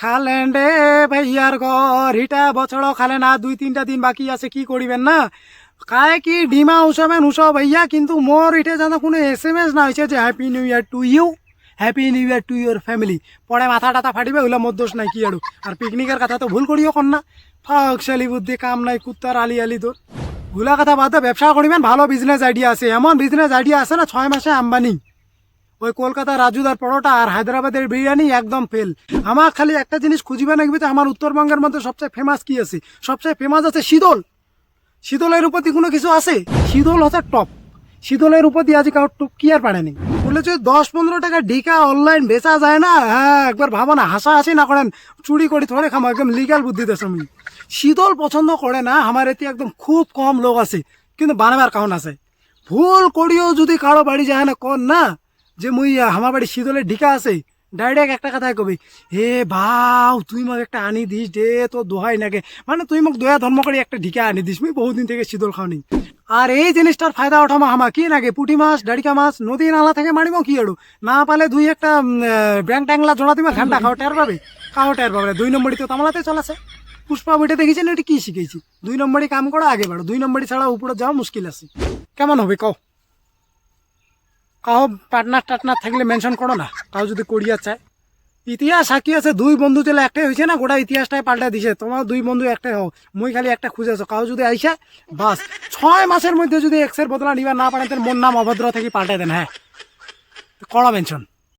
খালেন রে ভাইয়ার ঘর। ইটা বছর খালে না, দুই তিনটা দিন বাকি আছে, কি করিবেন না? কায় কি ডিমা উসাবেন উসাও ভাইয়া, কিন্তু মোর ইটে যেন কোনো এস এম এস না হয়েছে যে happy new year to you happy new year to your family পরে মাথা টাথা ফাটিবে ওগুলো দোষ নাই কি আরু। আর পিকনিকের কথা তো ভুল করিও কর না ফাঁক শালি বুদ্ধি, কাম নাই, কুত্তার আলি আলি তোর ভুলা কথা বাদ ব্যবসা করিবেন, ভালো বিজনেস আইডিয়া আছে। এমন বিজনেস আইডিয়া আছে না, ছয় মাসে আম্বানি। ওই কলকাতা রাজুদার পরোটা আর হায়দ্রাবাদের বিরিয়ানি একদম ফেল আমার খালি একটা জিনিস খুঁজিবে নাকি যে আমার উত্তরবঙ্গের মধ্যে সবচেয়ে ফেমাস কি আছে? সবচেয়ে ফেমাস আছে শীতল। শীতলের উপর কোনো কিছু আছে? শীতল হচ্ছে টপ শীতলের উপর দিয়ে আজ কারোর টুক কি আর পারেনি বলে যে দশ পনেরো টাকা ডিকা অনলাইন বেচা যায় না? হ্যাঁ একবার ভাবো না হাসা হাসি না করেন। চুরি করি থোড়ে খামো, একদম লিগাল বুদ্ধি দেশ আমি শীতল পছন্দ করে না, আমার এতে একদম খুব কম লোক আছে। কিন্তু বানাবার কারণ আছে। ভুল করিও যদি কারও বাড়ি যায় না কর না? যে মুই আমার বাড়ি শীতলের ঢিকা আছে, ডাইরেক্ট একটা কথাই কবি, হে ভাও তুই মোক একটা আনি দিস দে তো দোহাই নাগে। মানে তুই মোক দয়া ধর্ম করে একটা ঢিকা আনি দিস, মুই বহুদিন থেকে শীতল খাওনি। আর এই জিনিসটার ফায়দা ওঠামা হামা কি নাগে, পুঁটি মাছ, ডাড়িকা মাছ নদী নালা থেকে মারিব কি আড়ু না পালে দুই একটা ব্যাং ট্যাংলা জোড়া দিবা, ঘণ্টা খাও টের পাবে, খাও টের পাবে। দুই নম্বরই তো তামলাতে চলেছে। পুষ্পা বইটা দেখেছেন এটা কি শিখেছি দুই নম্বরই কাম করা, আগে বাড়ো। দুই নম্বরই ছাড়া উপরে যাওয়া মুশকিল আছে। কেমন হবে, কও? কাউ পার্টনার টাটনার থাকলে মেনশন করো না। কাউ যদি করিয়া চায়। ইতিহাস সাক্ষী আছে, দুই বন্ধু চলে একটাই হয়েছে না? গোটা ইতিহাসটাই পাল্টা দিছে। তোমার দুই বন্ধু একটাই হও। মুই খালি একটা খুঁজে আছো। কাউ যদি আইসা, বাস। ছয় মাসের মধ্যে যদি এক্সের বদলা নিবা না পারেন, তাহলে মোর নাম অভদ্র থেকে পাল্টাই দেন হ্যাঁ। কড়া মেনশন